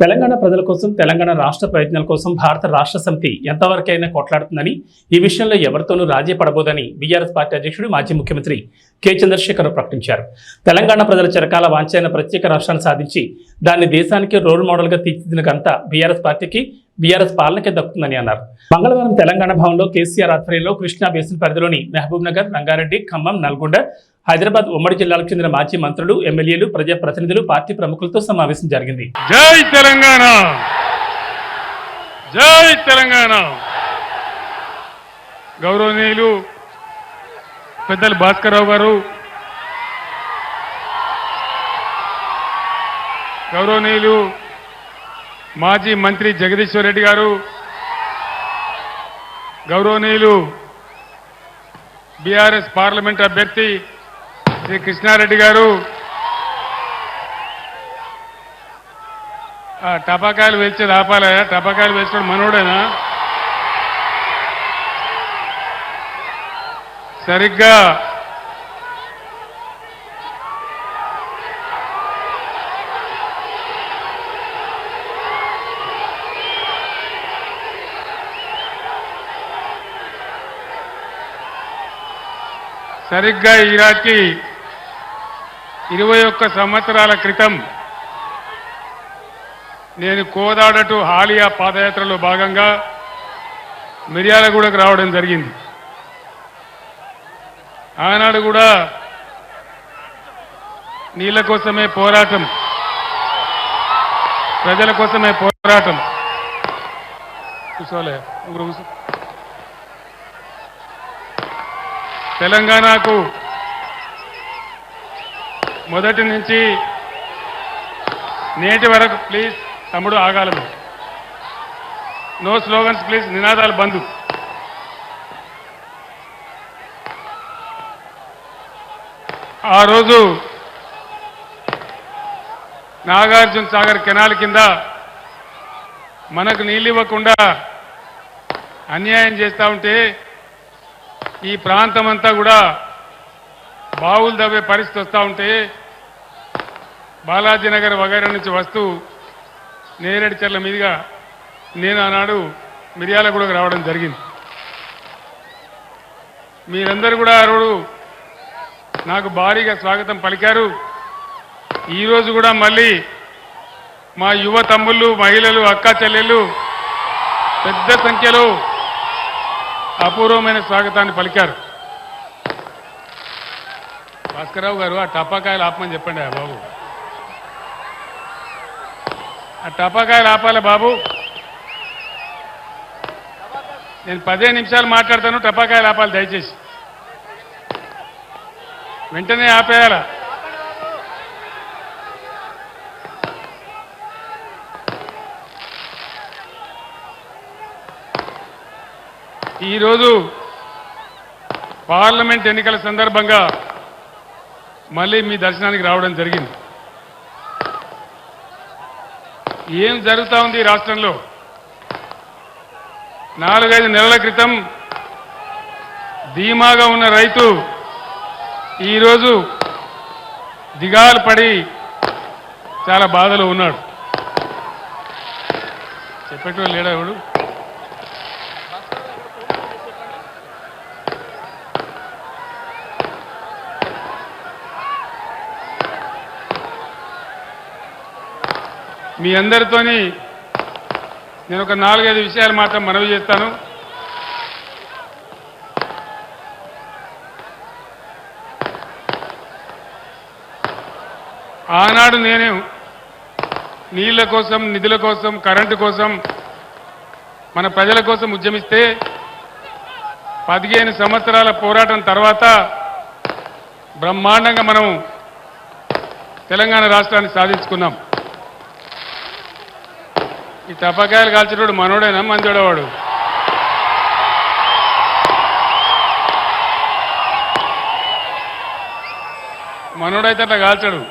తెలంగాణ ప్రజల కోసం తెలంగాణ రాష్ట్ర ప్రయోజనాల కోసం భారత రాష్ట్ర సమితి ఎంతవరకైనా కొట్లాడుతుందని ఈ విషయంలో ఎవరితోనూ రాజీ పడబోదని బీఆర్ఎస్ పార్టీ అధ్యక్షుడు మాజీ ముఖ్యమంత్రి కె చంద్రశేఖర్ ప్రకటించారు. తెలంగాణ ప్రజల చిరకాల వాంఛైన ప్రత్యేక రాష్ట్రాన్ని సాధించి దాన్ని దేశానికి రోల్ మోడల్గా తీర్చిదిన ఘనత బీఆర్ఎస్ పార్టీకి బీఆర్ఎస్ పాలనకే దక్కుతుందని అన్నారు. మంగళవారం తెలంగాణ భవన్లో కేసీఆర్ ఆధ్వర్యంలో కృష్ణా బేసిన్ పరిధిలోని మహబూబ్ నగర్ రంగారెడ్డి ఖమ్మం నల్గొండ హైదరాబాద్ ఉమ్మడి జిల్లాలకు చెందిన మాజీ మంత్రులు ఎమ్మెల్యేలు ప్రజాప్రతినిధులు పార్టీ ప్రముఖులతో సమావేశం జరిగింది. జై తెలంగాణ! జై తెలంగాణ! గౌరవనీయులు పెద్దలు భాస్కరరావు గారు గౌరవనీయులు మాజీ మంత్రి జగదీశ్వర్ రెడ్డి గారు గౌరవనీయులు బీఆర్ఎస్ పార్లమెంట్ అభ్యర్థి శ్రీ కృష్ణారెడ్డి గారు. టపాకాయలు వేల్చేది ఆపాలయా టపాకాయలు వేసుకోవడం మనోడేనా? సరిగ్గా. సరిగ్గా ఈరాకి ఇరవై ఒక్క సంవత్సరాల క్రితం నేను కోదాడటు హాలియా పాదయాత్రలో భాగంగా మిర్యాలగూడకు రావడం జరిగింది. ఆనాడు కూడా నీళ్ళ కోసమే పోరాటం ప్రజల కోసమే పోరాటం. కూర్చోలే తెలంగాణకు మొదటి నుంచి నేటి వరకు ప్లీజ్ తమ్ముడు ఆగాలను నో స్లోగన్స్ ప్లీజ్ నినాదాలు బంధు ఆ రోజు నాగార్జున సాగర్ కెనాల్ కింద మనకు నీళ్ళు ఇవ్వకుండా అన్యాయం చేస్తూ ఉంటే ఈ ప్రాంతం అంతా కూడా బావులు దవ్వే పరిస్థితి వస్తూ ఉంటే బాలాజీ నగర్ వగైరా నుంచి వస్తూ నేరేడు చెర్ల మీదుగా నేను ఆనాడు మిర్యాలగూడకు రావడం జరిగింది. మీరందరూ కూడా ఆ రోజు నాకు భారీగా స్వాగతం పలికారు. ఈరోజు కూడా మళ్ళీ మా యువ తమ్ముళ్ళు మహిళలు అక్క చెల్లెళ్ళు పెద్ద సంఖ్యలో అపూర్వమైన స్వాగతాన్ని పలికారు. భాస్కరరావు గారు ఆ టపాకాయలు ఆపమని చెప్పండి ఆ బాబు. ఆ టపాకాయలు ఆపాలి బాబు. నేను పదే నిమిషాలు మాట్లాడతాను టపాకాయలు ఆపాలి దయచేసి. వెంటనే ఆపేయాల? ఈరోజు పార్లమెంట్ ఎన్నికల సందర్భంగా మళ్ళీ మీ దర్శనానికి రావడం జరిగింది. ఏం జరుగుతూ ఉంది ఈ రాష్ట్రంలో? నాలుగైదు నెలల క్రితం ధీమాగా ఉన్న రైతు ఈరోజు దిగాలు పడి చాలా బాధలో ఉన్నాడు. చెప్పేటోళ్ళు లేడా ఎవడు? మీ అందరితోని నేను ఒక నాలుగైదు విషయాలు మాత్రం మనవి చేస్తాను. ఆనాడు నేను నీళ్ళ కోసం నిధుల కోసం కరెంటు కోసం మన ప్రజల కోసం ఉద్యమిస్తే పదిహేను సంవత్సరాల పోరాటం తర్వాత బ్రహ్మాండంగా మనం తెలంగాణ రాష్ట్రాన్ని సాధించుకున్నాం. ఈ తప్పకాయలు కాల్చినోడు మనోడేనా? మంచోడవాడు. మనోడైతే అట్లా కాల్చాడు.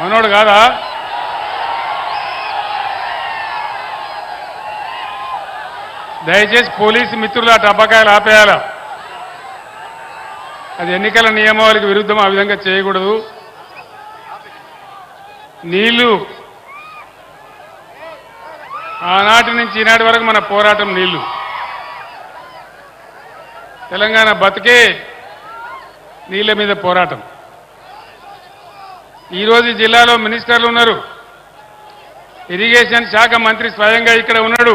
మనోడు కాదా? దయచేసి పోలీసు మిత్రులు ఆ టపాకాయలు ఆపేయాల? అది ఎన్నికల నియమావళికి విరుద్ధం ఆ విధంగా చేయకూడదు. నీళ్ళు ఆనాటి నుంచి ఈనాటి వరకు మన పోరాటం నీళ్ళు. తెలంగాణ బతికే నీళ్ళ మీద పోరాటం. ఈరోజు జిల్లాలో మినిస్టర్లు ఉన్నారు. ఇరిగేషన్ శాఖ మంత్రి స్వయంగా ఇక్కడ ఉన్నాడు.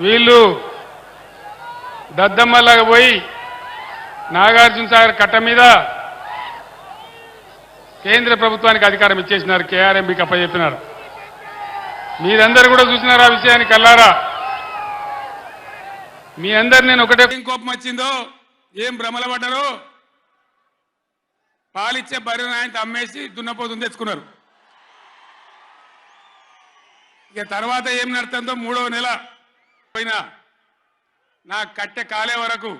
వీళ్ళు దద్దమ్మలాగా పోయి నాగార్జున సాగర్ కట్ట మీద కేంద్ర ప్రభుత్వానికి అధికారం ఇచ్చేసినారు. కేఆర్ఎంబికి అప్పచెప్పినారు. మీరందరూ కూడా చూసినారు ఆ విషయాన్ని కల్లారా మీ అందరు నేను ఒకటే కోపం వచ్చిందో? ఏం భ్రమల పడ్డారో? పాలిచ్చే బర్రెను ఆయన అమ్మేసి దున్నపోతుంది తెచ్చుకున్నారు. ఇక తర్వాత ఏం నడుతుందో మూడవ నెల పోయినా నా కట్టె కాలే వరకు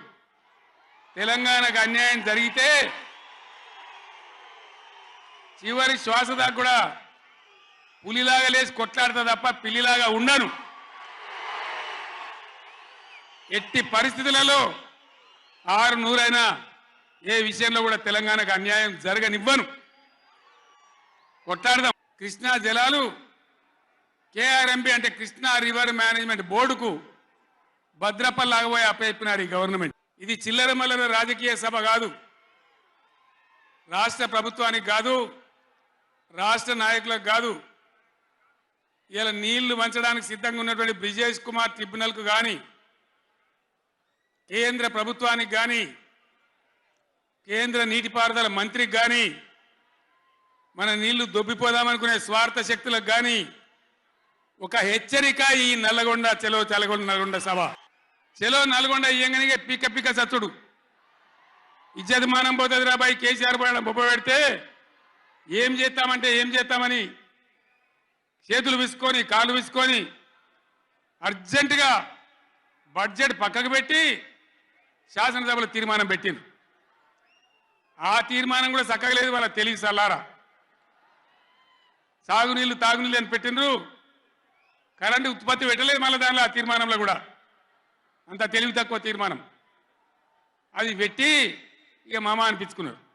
తెలంగాణకు అన్యాయం జరిగితే చివరి శ్వాస దాకా కూడా పులిలాగా లేచి కొట్లాడతా తప్ప పిల్లిలాగా ఉండను. ఎట్టి పరిస్థితులలో ఆరు నూరైనా ఏ విషయంలో కూడా తెలంగాణకు అన్యాయం జరగనివ్వను. కొట్లాడదాం. కృష్ణా జలాలు కేఆర్ఎంపి అంటే కృష్ణా రివర్ మేనేజ్మెంట్ బోర్డుకు భద్రపల్లాగబోయి అప్పచెప్పినారు ఈ గవర్నమెంట్. ఇది చిల్లర మల్లర రాజకీయ సభ కాదు. రాష్ట్ర ప్రభుత్వానికి కాదు రాష్ట్ర నాయకులకు కాదు ఇలా నీళ్ళు వంచడానికి సిద్ధంగా ఉన్నటువంటి బ్రిజేష్ కుమార్ ట్రిబ్యునల్కు కానీ కేంద్ర ప్రభుత్వానికి కానీ కేంద్ర నీటిపారుదల మంత్రికి కానీ మన నీళ్ళు దొబ్బిపోదామనుకునే స్వార్థ శక్తులకు కానీ ఒక హెచ్చరిక ఈ నల్లగొండ చెలో తెలగొండ నల్గొండ సభ. చెలో నల్గొండ ఇయ్యంగానే పిక్క పిక్క సత్తుడు ఇజ్జతమానం పోతుంది రాబాయి కేసీఆర్ బొబ్బ పెడితే ఏం చేస్తామంటే ఏం చేస్తామని చేతులు విసుకొని కాళ్ళు విసుకొని అర్జెంటుగా బడ్జెట్ పక్కకు పెట్టి శాసనసభలో తీర్మానం పెట్టింది ఆ తీర్మానం కూడా చక్కగా లేదు వాళ్ళ తెలివి సల్లారా. సాగునీళ్ళు తాగునీళ్ళు అని పెట్టిండ్రు. కరెంటు ఉత్పత్తి పెట్టలేదు మళ్ళీ దానిలో ఆ తీర్మానంలో కూడా. అంత తెలివి తక్కువ తీర్మానం. అది పెట్టి ఇక మామ అనిపించుకున్నారు